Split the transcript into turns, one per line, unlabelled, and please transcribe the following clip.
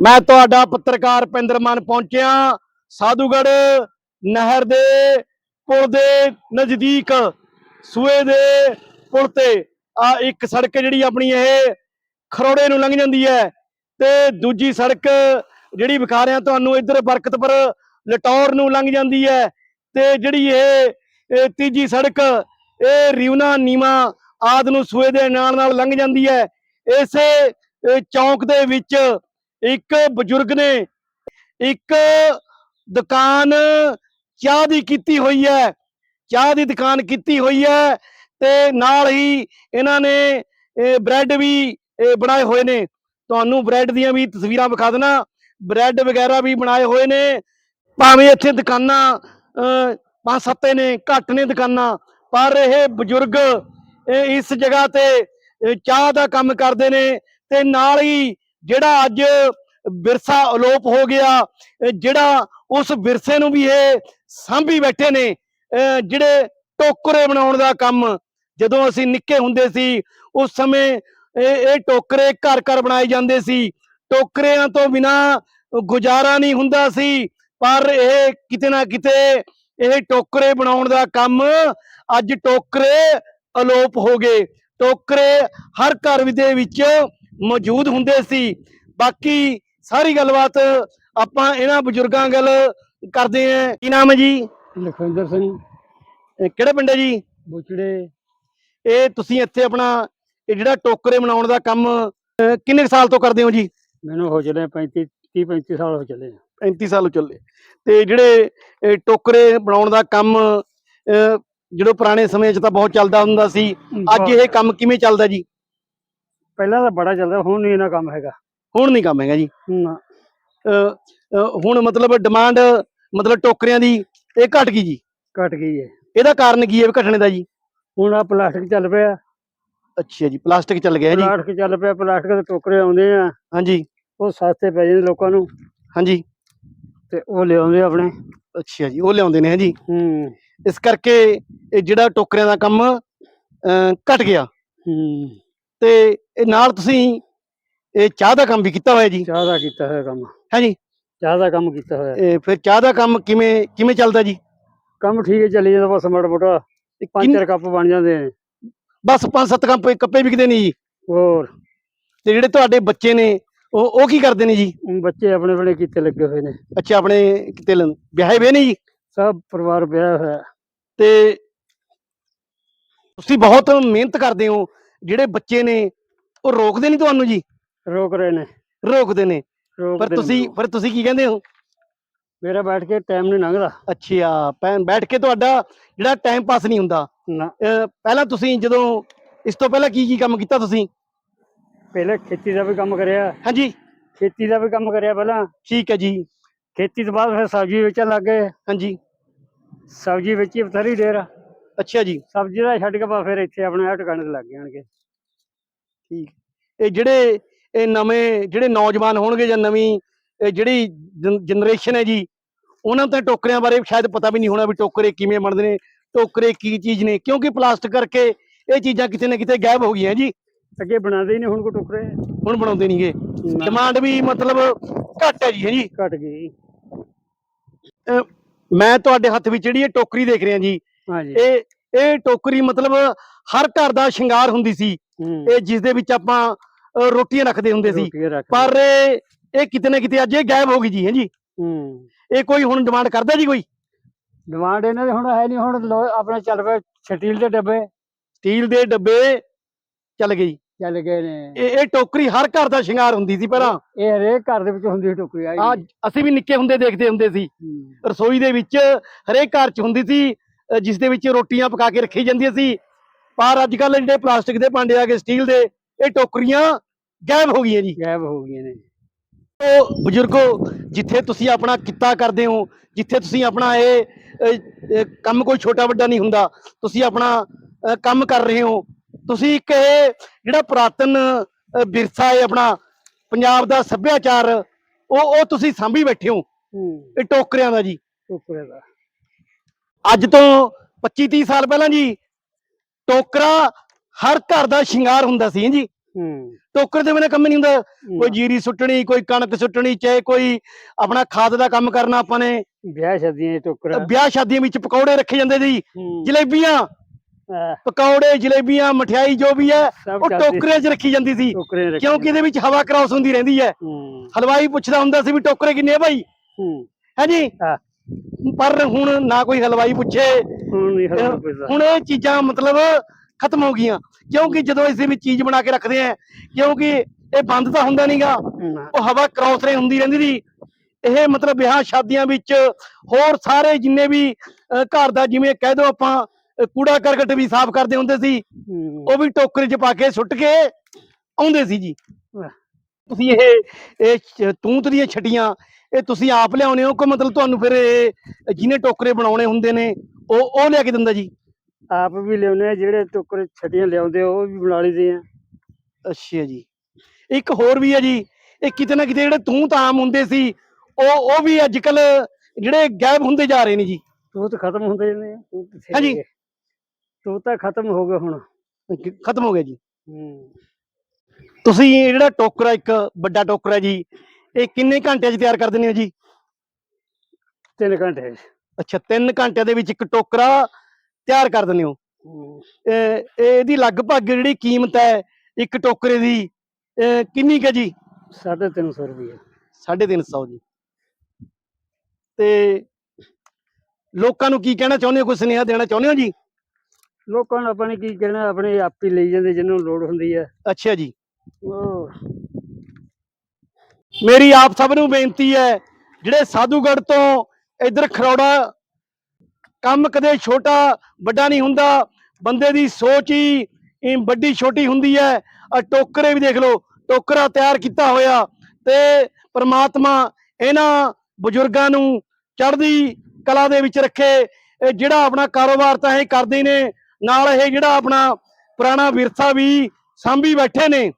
ਮੈਂ ਤੁਹਾਡਾ ਪੱਤਰਕਾਰ ਪਿੰਦਰ ਮਾਨ ਪਹੁੰਚਿਆ। ਸਾਧੂਗੜ ਨਹਿਰ ਦੇ ਪੁਲ ਦੇ ਨਜ਼ਦੀਕ, ਸੂਏ ਦੇ ਪੁਲ ਤੇ। ਆ ਇੱਕ ਸੜਕ ਜਿਹੜੀ ਆਪਣੀ ਇਹ ਖਰੋੜੇ ਨੂੰ ਲੰਘ ਜਾਂਦੀ ਹੈ ਤੇ ਦੂਜੀ ਸੜਕ ਜਿਹੜੀ ਵਿਖਾ ਰਿਹਾ ਤੁਹਾਨੂੰ ਇੱਧਰ ਬਰਕਤਪੁਰ, ਲਟੌਰ ਨੂੰ ਲੰਘ ਜਾਂਦੀ ਹੈ ਤੇ ਜਿਹੜੀ ਇਹ ਤੀਜੀ ਸੜਕ, ਇਹ ਰਿਉਨਾ ਨੀਮਾ ਆਦ ਨੂੰ ਸੂਏ ਦੇ ਨਾਲ ਨਾਲ ਲੰਘ ਜਾਂਦੀ ਹੈ। ਇਸੇ ਚੌਂਕ ਦੇ ਵਿੱਚ ਇੱਕ ਬਜ਼ੁਰਗ ਨੇ ਇੱਕ ਦੁਕਾਨ ਚਾਹ ਦੀ ਕੀਤੀ ਹੋਈ ਹੈ, ਚਾਹ ਦੀ ਦੁਕਾਨ ਕੀਤੀ ਹੋਈ ਹੈ ਤੇ ਨਾਲ ਹੀ ਇਹਨਾਂ ਨੇ ਇਹ ਬ੍ਰੈਡ ਵੀ ਬਣਾਏ ਹੋਏ ਨੇ। ਤੁਹਾਨੂੰ ਬ੍ਰੈਡ ਦੀਆਂ ਵੀ ਤਸਵੀਰਾਂ ਵਿਖਾ ਦੇਣਾ ਬ੍ਰੈਡ ਵਗੈਰਾ ਵੀ ਬਣਾਏ ਹੋਏ ਨੇ। ਭਾਵੇਂ ਇੱਥੇ ਦੁਕਾਨਾਂ ਪੰਜ ਸੱਤੇ ਨੇ, ਘੱਟ ਨੇ ਦੁਕਾਨਾਂ, ਪਰ ਇਹ ਬਜ਼ੁਰਗ ਇਸ ਜਗ੍ਹਾ ਤੇ ਚਾਹ ਦਾ ਕੰਮ ਕਰਦੇ ਨੇ ਤੇ ਨਾਲ ਹੀ ਜਿਹੜਾ ਅੱਜ ਵਿਰਸਾ ਅਲੋਪ ਹੋ ਗਿਆ ਜਿਹੜਾ ਉਸ ਵਿਰਸੇ ਨੂੰ ਵੀ ਇਹ ਸਾਂਭੀ ਬੈਠੇ ਨੇ ਜਿਹੜੇ ਟੋਕਰੇ ਬਣਾਉਣ ਦਾ ਕੰਮ, ਜਦੋਂ ਅਸੀਂ ਨਿੱਕੇ ਹੁੰਦੇ ਸੀ, ਉਸ ਸਮੇਂ ਇਹ ਇਹ ਟੋਕਰੇ ਘਰ ਘਰ ਬਣਾਏ ਜਾਂਦੇ ਸੀ। ਟੋਕਰਿਆਂ ਤੋਂ ਬਿਨਾ ਗੁਜ਼ਾਰਾ ਨਹੀਂ ਹੁੰਦਾ ਸੀ, ਪਰ ਇਹ ਕਿਤੇ ਨਾ ਕਿਤੇ ਇਹ ਟੋਕਰੇ ਬਣਾਉਣ ਦਾ ਕੰਮ ਅੱਜ ਟੋਕਰੇ ਅਲੋਪ ਹੋ ਗਏ। ਟੋਕਰੇ ਹਰ ਘਰ ਦੇ ਵਿੱਚ ਮੌਜੂਦ ਹੁੰਦੇ ਸੀ। ਬਾਕੀ ਸਾਰੀ ਗੱਲਬਾਤ ਆਪਾਂ ਇਹਨਾਂ ਬਜ਼ੁਰਗਾਂ ਗੱਲ ਕਰਦੇ ਆਂ ਕੀ ਨਾਮ ਹੈ ਜੀ?
ਲਖਵਿੰਦਰ ਸਿੰਘ।
ਇਹ ਕਿਹੜਾ ਪਿੰਡ ਹੈ ਜੀ?
ਬੁਚੜੇ।
ਇਹ ਤੁਸੀਂ ਇੱਥੇ ਆਪਣਾ ਇਹ ਜਿਹੜਾ ਟੋਕਰੇ ਬਣਾਉਣ ਦਾ ਕੰਮ ਅਹ, ਕਿੰਨੇ ਕੁ ਸਾਲ ਤੋਂ ਕਰਦੇ ਹੋ ਜੀ?
ਮੈਨੂੰ ਹੋ ਚਲੇ 35 30 35 ਸਾਲ ਹੋ ਚਲੇ
35 ਸਾਲ ਹੋ ਚੱਲੇ। ਤੇ ਜਿਹੜੇ ਇਹ ਟੋਕਰੇ ਬਣਾਉਣ ਦਾ ਕੰਮ ਅਹ, ਜਦੋਂ ਪੁਰਾਣੇ ਸਮੇਂ 'ਚ ਤਾਂ ਬਹੁਤ ਚੱਲਦਾ ਹੁੰਦਾ ਸੀ। ਅੱਜ ਇਹ ਕੰਮ ਕਿਵੇਂ ਚੱਲਦਾ ਜੀ?
ਪਹਿਲਾਂ ਤਾਂ ਬੜਾ ਚੱਲਦਾ ਹੁਣ ਨਹੀਂ ਇਹਨਾਂ ਕੰਮ ਹੈਗਾ।
ਹੁਣ ਨਹੀਂ ਕੰਮ ਹੈਗਾ ਜੀ।
ਨਾ।
ਅਹ, ਅਹ, ਹੁਣ ਮਤਲਬ ਡਿਮਾਂਡ ਮਤਲਬ ਟੋਕਰਿਆਂ ਦੀ ਇਹ ਘਟ ਗਈ ਜੀ।
ਘਟ ਗਈ ਹੈ
ਇਹਦਾ ਕਾਰਨ ਕੀ ਹੈ ਵੀ ਘਟਣੇ ਦਾ ਜੀ?
ਹੁਣ ਆ ਪਲਾਸਟਿਕ ਚੱਲ ਪਿਆ।
ਅੱਛਾ ਜੀ ਪਲਾਸਟਿਕ ਚੱਲ ਗਿਆ ਜੀ।
ਪਲਾਸਟਿਕ ਚੱਲ ਪਿਆ ਪਲਾਸਟਿਕ ਦੇ ਟੋਕਰੇ ਆਉਂਦੇ ਆ।
ਹਾਂਜੀ।
ਉਹ ਸਸਤੇ ਪੈ ਜਾਂਦੇ ਲੋਕਾਂ ਨੂੰ।
ਹਾਂਜੀ।
ਤੇ ਉਹ ਲਿਆਉਂਦੇ ਆਪਣੇ।
ਅੱਛਾ ਜੀ ਉਹ ਲਿਆਉਂਦੇ ਨੇ ਜੀ
ਹੂੰ।
ਇਸ ਕਰਕੇ ਇਹ ਜਿਹੜਾ ਟੋਕਰਿਆਂ ਦਾ ਕੰਮ ਅਹ, ਘਟ ਗਿਆ।
ਹੂੰ।
ਤੇ ਇਹ ਨਾਲ ਤੁਸੀਂ ਇਹ ਚਾਹ ਦਾ ਕੰਮ ਵੀ ਕੀਤਾ ਹੋਇਆ ਜੀ?
ਚਾਹ ਦਾ ਕੀਤਾ ਹੋਇਆ ਕੰਮ।
ਹੈ ਜੀ?
ਚਾਹ ਦਾ ਕੰਮ ਕੀਤਾ ਹੋਇਆ।
ਇਹ ਫਿਰ ਚਾਹ ਦਾ ਕੰਮ ਕਿਵੇਂ ਕਿਵੇਂ ਚੱਲਦਾ ਜੀ?
ਕੰਮ ਠੀਕ ਹੈ ਚੱਲੀ ਜਾਂਦਾ ਬਸ ਮਾੜਾ ਮੋਟਾ। ਪੰਜ ਚਾਰ ਕੱਪ ਬਣ ਜਾਂਦੇ ਨੇ।
ਬਸ ਪੰਜ ਸੱਤ ਕੱਪੇ ਕੱਪੇ ਵਿਕਦੇ ਨੇ ਜੀ?
ਹੋਰ।
ਤੇ ਜਿਹੜੇ ਤੁਹਾਡੇ ਬੱਚੇ ਨੇ ਉਹ ਉਹ ਕੀ ਕਰਦੇ ਨੇ ਜੀ?
ਬੱਚੇ ਆਪਣੇ ਵੇਲੇ ਕੀਤੇ ਲੱਗੇ ਹੋਏ ਨੇ।
ਅੱਛਾ ਆਪਣੇ ਕਿਤੇ ਲ- ਵਿਆਹੇ ਵੇ ਨੇ ਜੀ?
ਸਭ ਪਰਿਵਾਰ ਵਿਆਹ ਹੋਇਆ।
ਤੇ ਤੁਸੀਂ ਬਹੁਤ ਮਿਹਨਤ ਕਰਦੇ ਹੋ। ਜਿਹੜੇ ਬੱਚੇ ਨੇ ਉਹ ਰੋਕਦੇ ਨਹੀਂ ਤੁਹਾਨੂੰ ਜੀ?
ਰੋਕ ਰਹੇ ਨੇ।
ਰੋਕਦੇ ਨੇ।
ਰੋਕਦੇ
ਪਰ
ਨੇ
ਤੁਸੀਂ। ਪਰ ਤੁਸੀਂ ਕੀ ਕਹਿੰਦੇ ਹੋ?
ਮੇਰਾ ਬੈਠ ਕੇ ਟਾਈਮ ਨਹੀਂ ਲੰਘਦਾ।
ਅੱਛਾ ਭੈਣ ਬੈਠ ਕੇ ਤੁਹਾਡਾ ਜਿਹੜਾ ਟਾਈਮ ਪਾਸ ਨਹੀਂ ਹੁੰਦਾ।
ਨਾ।
ਅਹ ਪਹਿਲਾਂ ਤੁਸੀਂ ਜਦੋਂ ਇਸ ਤੋਂ ਪਹਿਲਾਂ ਕੀ ਕੀ ਕੰਮ ਕੀਤਾ ਤੁਸੀਂ?
ਪਹਿਲੇ ਖੇਤੀ ਦਾ ਵੀ ਕੰਮ ਕਰਿਆ।
ਹਾਂਜੀ।
ਖੇਤੀ ਦਾ ਵੀ ਕੰਮ ਕਰਿਆ ਪਹਿਲਾਂ।
ਠੀਕ ਹੈ ਜੀ।
ਖੇਤੀ ਤੋਂ ਬਾਅਦ ਫਿਰ ਸਬਜ਼ੀ ਵੇਚਣ ਲੱਗ ਗਏ।
ਹਾਂਜੀ।
ਸਬਜ਼ੀ ਵੇਚੀ ਬਥੇਰੀ ਦੇਰ।
ਅੱਛਾ ਜੀ।
ਸਬਜ਼ੀ ਦਾ ਛੱਡ ਕੇ ਬਾ ਫਿਰ ਇੱਥੇ ਆਪਣੇ ਆਹ ਟਿਕਾਣੇ ਤੇ ਲੱਗ ਆਣਗੇ
ਠੀਕ। ਇਹ ਜਿਹੜੇ ਇਹ ਨਵੇਂ ਜਿਹੜੇ ਨੌਜਵਾਨ ਹੋਣਗੇ ਜਾਂ ਨਵੀਂ ਇਹ ਜਿਹੜੀ ਜਨਰੇਸ਼ਨ ਹੈ ਜੀ ਉਹਨਾਂ ਨੂੰ ਤਾਂ ਟੋਕਰਿਆਂ ਬਾਰੇ ਸ਼ਾਇਦ ਪਤਾ ਵੀ ਨਹੀਂ ਹੋਣਾ ਵੀ ਟੋਕਰੇ ਕਿਵੇਂ ਬਣਦੇ ਨੇ ਟੋਕਰੇ ਕੀ ਚੀਜ਼ ਨੇ ਕਿਉਂਕਿ ਪਲਾਸਟਿਕ ਕਰਕੇ ਇਹ ਚੀਜ਼ਾਂ ਕਿਤੇ ਨਾ ਕਿਤੇ ਗਾਇਬ ਹੋ ਗਈਆਂ ਜੀ।
ਅੱਗੇ ਬਣਾਉਂਦੇ ਹੀ ਨਹੀਂ ਹੁਣ ਕੋ ਟੁਕਰੇ।
ਹੁਣ ਬਣਾਉਂਦੇ ਨਹੀਂਗੇ ਡਿਮਾਂਡ ਵੀ ਮਤਲਬ ਘੱਟ ਹੈ ਜੀ ਹੈ ਜੀ।
ਘਟ ਗਈ।
ਮੈਂ ਤੁਹਾਡੇ ਹੱਥ ਵਿੱਚ ਜਿਹੜੀ ਇਹ ਟੋਕਰੀ ਦੇਖ ਰਿਹਾ ਜੀ
ਹਾਂਜੀ।
ਇਹ ਇਹ ਟੋਕਰੀ ਮਤਲਬ ਹਰ ਘਰ ਦਾ ਸ਼ਿੰਗਾਰ ਹੁੰਦੀ ਸੀ। ਇਹ ਜਿਸ ਦੇ ਵਿੱਚ ਆਪਾਂ ਰੋਟੀਆਂ ਰੱਖਦੇ ਹੁੰਦੇ ਸੀ। ਪਰ ਇਹ ਕਿਤੇ ਨਾ ਕਿਤੇ ਅੱਜ ਇਹ ਗਾਇਬ ਹੋ ਗਈ ਜੀ ਹੈ ਜੀ
ਹੂੰ।
ਇਹ ਕੋਈ ਹੁਣ ਡਿਮਾਂਡ ਕਰਦਾ ਜੀ ਕੋਈ?
ਡਿਮਾਂਡ ਇਹਨਾਂ ਦੇ ਹੁਣ ਹੈ ਨਹੀਂ ਹੁਣ ਆਪਣੇ ਚੱਲ ਪਏ ਸਟੀਲ ਦੇ ਡੱਬੇ।
ਸਟੀਲ ਦੇ ਡੱਬੇ ਚੱਲ ਗਈ
ਚੱਲ ਗਏ ਨੇ।
ਇਹ ਇਹ ਟੋਕਰੀ ਹਰ ਘਰ ਦਾ ਸ਼ਿੰਗਾਰ ਹੁੰਦੀ ਸੀ ਪਹਿਲਾਂ।
ਇਹ ਹਰੇਕ ਘਰ ਦੇ ਵਿੱਚ ਹੁੰਦੀ ਸੀ ਟੋਕਰੀ
ਆ ਅਸੀਂ ਵੀ ਨਿੱਕੇ ਹੁੰਦੇ ਦੇਖਦੇ ਹੁੰਦੇ ਸੀ। ਰਸੋਈ ਦੇ ਵਿੱਚ ਹਰੇਕ ਘਰ 'ਚ ਹੁੰਦੀ ਸੀ। ਜਿਸ ਦੇ ਵਿੱਚ ਰੋਟੀਆਂ ਪਕਾ ਕੇ ਰੱਖੀ ਜਾਂਦੀਆਂ ਸੀ। ਪਰ ਅੱਜ ਕੱਲ ਜਿਹੜੇ ਪਲਾਸਟਿਕ ਦੇ ਭਾਂਡੇ ਆ ਗਏ ਸਟੀਲ ਦੇ ਇਹ ਟੋਕਰੀਆਂ ਗਾਇਬ ਹੋ ਗਈਆਂ ਜੀ।
ਗਾਇਬ ਹੋ ਗਈਆਂ ਨੇ।
ਉਹ ਬਜ਼ੁਰਗੋ ਜਿੱਥੇ ਤੁਸੀਂ ਆਪਣਾ ਕਿੱਤਾ ਕਰਦੇ ਹੋ ਜਿੱਥੇ ਤੁਸੀਂ ਆਪਣਾ ਇਹ ਕੰਮ ਕੋਈ ਛੋਟਾ ਵੱਡਾ ਨਹੀਂ ਹੁੰਦਾ ਤੁਸੀਂ ਆਪਣਾ ਕੰਮ ਕਰ ਰਹੇ ਹੋ। ਤੁਸੀਂ ਇੱਕ ਇਹ ਜਿਹੜਾ ਪੁਰਾਤਨ ਵਿਰਸਾ ਹੈ ਆਪਣਾ ਪੰਜਾਬ ਦਾ ਸੱਭਿਆਚਾਰ ਉਹ ਉਹ ਤੁਸੀਂ ਸਾਂਭੀ ਬੈਠੇ ਹੋ। ਇਹ ਟੋਕਰਿਆਂ ਦਾ ਜੀ।
ਟੋਕਰੇ ਦਾ।
ਅੱਜ ਤੋਂ 25 30 ਸਾਲ ਪਹਿਲਾਂ ਜੀ ਟੋਕਰਾ ਹਰ ਘਰ ਦਾ ਸ਼ਿੰਗਾਰ ਹੁੰਦਾ ਸੀ ਜੀ।
ਹੂੰ।
ਟੋਕਰੇ ਦੇ ਬਿਨਾਂ ਕੰਮ ਨਹੀਂ ਹੁੰਦਾ। ਕੋਈ ਜੀਰੀ ਸੁੱਟਣੀ ਕੋਈ ਕਣਕ ਸੁੱਟਣੀ ਚਾਹੇ ਕੋਈ ਆਪਣਾ ਖਾਦ ਦਾ ਕੰਮ ਕਰਨਾ ਆਪਾਂ ਨੇ।
ਵਿਆਹ ਸ਼ਾਦੀਆਂ 'ਚ ਟੋਕਰਾ।
ਵਿਆਹ ਸ਼ਾਦੀਆਂ ਵਿੱਚ ਪਕੌੜੇ ਰੱਖੇ ਜਾਂਦੇ ਸੀ। ਜਲੇਬੀਆਂ ਪਕੌੜੇ ਜਲੇਬੀਆਂ ਮਠਿਆਈ ਜੋ ਵੀ ਹੈ ਉਹ ਟੋਕਰਿਆਂ 'ਚ ਰੱਖੀ ਜਾਂਦੀ ਸੀ।
ਟੋਕਰੇ
ਕਿਉਂਕਿ ਇਹਦੇ ਵਿੱਚ ਹਵਾ ਕ੍ਰਾਸ ਹੁੰਦੀ ਰਹਿੰਦੀ ਹੈ। ਹਲਵਾਈ ਪੁੱਛਦਾ ਹੁੰਦਾ ਸੀ ਵੀ ਟੋਕਰੇ ਕਿੰਨੇ ਭਾਈ
ਹੂੰ।
ਹੈ ਜੀ?
ਹਾਂ।
ਪਰ ਹੁਣ ਨਾ ਕੋਈ ਹਲਵਾਈ ਪੁੱਛੇ।
ਹੁਣ
ਇਹ ਚੀਜ਼ਾਂ ਮਤਲਬ ਖਤਮ ਹੋ ਗਈਆਂ। ਕਿਉਂਕਿ ਜਦੋਂ ਇਸ ਦੇ ਵਿੱਚ ਚੀਜ਼ ਬਣਾ ਕੇ ਰੱਖਦੇ ਆ ਕਿਉਂਕਿ ਇਹ ਬੰਦ ਤਾਂ ਹੁੰਦਾ ਨਹੀਂਗਾ ਉਹ ਹਵਾ ਕ੍ਰਾਸ ਰੇ ਹੁੰਦੀ ਰਹਿੰਦੀ ਸੀ। ਇਹ ਮਤਲਬ ਵਿਆਹ ਸ਼ਾਦੀਆਂ ਵਿੱਚ ਹੋਰ ਸਾਰੇ ਜਿੰਨੇ ਵੀ ਘਰ ਦਾ ਜਿਵੇਂ ਕਹਿ ਦੋ ਆਪਾਂ ਕੂੜਾ ਕਰਕਟ ਵੀ ਸਾਫ਼ ਕਰਦੇ ਹੁੰਦੇ ਸੀ। ਉਹ ਵੀ ਟੋਕਰੇ 'ਚ ਪਾ ਕੇ ਸੁੱਟ ਕੇ ਆਉਂਦੇ ਸੀ ਜੀ। ਤੁਸੀਂ ਇਹ ਇਹ ਤੂਤ ਦੀਆਂ ਛਟੀਆਂ ਇਹ ਤੁਸੀਂ ਆਪ ਲਿਆਉਨੇ ਹੋ ਕਿ ਮਤਲਬ ਤੁਹਾਨੂੰ ਫਿਰ ਇਹ ਜਿਹਨੇ ਟੋਕਰੇ ਬਣਾਉਣੇ ਹੁੰਦੇ ਨੇ ਉਹ ਉਹ ਲਿਆ ਕੇ ਦਿੰਦਾ ਜੀ?
ਆਪ ਵੀ ਲਿਆਉਂਦੇ ਆ ਜਿਹੜੇ ਟੋਕਰੇ ਛਟੀਆਂ ਲਿਆਉਂਦੇ ਉਹ ਵੀ ਬਣਾ ਲਈਦੇ ਆ।
ਅੱਛਾ ਜੀ। ਇੱਕ ਹੋਰ ਵੀ ਹੈ ਜੀ ਇਹ ਕਿਤੇ ਨਾ ਕਿਤੇ ਜਿਹੜੇ ਤੂੰ ਤਾਂ ਆਮ ਹੁੰਦੇ ਸੀ ਉਹ ਉਹ ਵੀ ਅੱਜ ਕੱਲ ਜਿਹੜੇ ਗਾਇਬ ਹੁੰਦੇ ਜਾ ਰਹੇ ਨੇ ਜੀ।
ਤੂੰ ਤਾਂ ਖਤਮ ਹੁੰਦੇ ਨੇ
ਹਾਂਜੀ।
ਤੂੰ ਤਾਂ ਖਤਮ ਹੋ ਗਿਆ ਹੁਣ।
ਖਤਮ ਹੋ ਗਿਆ ਜੀ।
ਹੂੰ।
ਤੁਸੀਂ ਜਿਹੜਾ ਟੋਕਰਾ ਇੱਕ ਵੱਡਾ ਟੋਕਰਾ ਜੀ ਇਹ ਕਿੰਨੇ ਘੰਟਿਆਂ 'ਚ ਤਿਆਰ ਕਰ ਦਿੰਦੇ ਹੋ ਜੀ?
ਤਿੰਨ ਘੰਟੇ
ਅੱਛਾ 3 ਘੰਟਿਆਂ ਦੇ ਵਿੱਚ ਇੱਕ ਟੋਕਰਾ ਤਿਆਰ ਕਰ ਦਿੰਦੇ ਹੋ? ਇਹ ਇਹਦੀ ਲਗਭਗ ਜਿਹੜੀ ਕੀਮਤ ਹੈ ਇੱਕ ਟੋਕਰੇ ਦੀ ਕਿੰਨੀ ਕੁ ਜੀ?
ਸਾਢੇ ਤਿੰਨ ਸੌ ਰੁਪਏ
350 ਜੀ। ਤੇ ਲੋਕਾਂ ਨੂੰ ਕੀ ਕਹਿਣਾ ਚਾਹੁੰਦੇ ਹੋ? ਕੋਈ ਸੁਨੇਹਾ ਦੇਣਾ ਚਾਹੁੰਦੇ ਹੋ ਜੀ?
ਲੋਕਾਂ ਨੂੰ ਆਪਾਂ ਨੇ ਕੀ ਕਹਿਣਾ? ਆਪਣੇ ਆਪ ਹੀ ਲਈ ਜਾਂਦੇ ਜਿਹਨੂੰ ਲੋੜ ਹੁੰਦੀ ਹੈ।
ਅੱਛਾ ਜੀ।
ਉਹ
ਮੇਰੀ ਆਪ ਸਭ ਨੂੰ ਬੇਨਤੀ ਹੈ, ਜਿਹੜੇ ਸਾਧੂਗੜ ਤੋਂ ਇੱਧਰ ਖਰੌੜਾ ਕੰਮ ਕਦੇ ਛੋਟਾ ਵੱਡਾ ਨਹੀਂ ਹੁੰਦਾ, ਬੰਦੇ ਦੀ ਸੋਚ ਹੀ ਵੱਡੀ ਛੋਟੀ ਹੁੰਦੀ ਹੈ। ਆ ਟੋਕਰੇ ਵੀ ਦੇਖ ਲਓ, ਟੋਕਰਾ ਤਿਆਰ ਕੀਤਾ ਹੋਇਆ ਤੇ ਪ੍ਰਮਾਤਮਾ ਇਹਨਾਂ ਬਜ਼ੁਰਗਾਂ ਨੂੰ ਚੜ੍ਹਦੀ ਕਲਾ ਦੇ ਵਿੱਚ ਰੱਖੇ। ਇਹ ਜਿਹੜਾ ਆਪਣਾ ਕਾਰੋਬਾਰ ਤਾਂ ਇਹ ਕਰਦੇ ਨੇ, ਨਾਲ ਇਹ ਜਿਹੜਾ ਆਪਣਾ ਪੁਰਾਣਾ ਵਿਰਸਾ ਵੀ ਸਾਂਭੀ ਬੈਠੇ ਨੇ।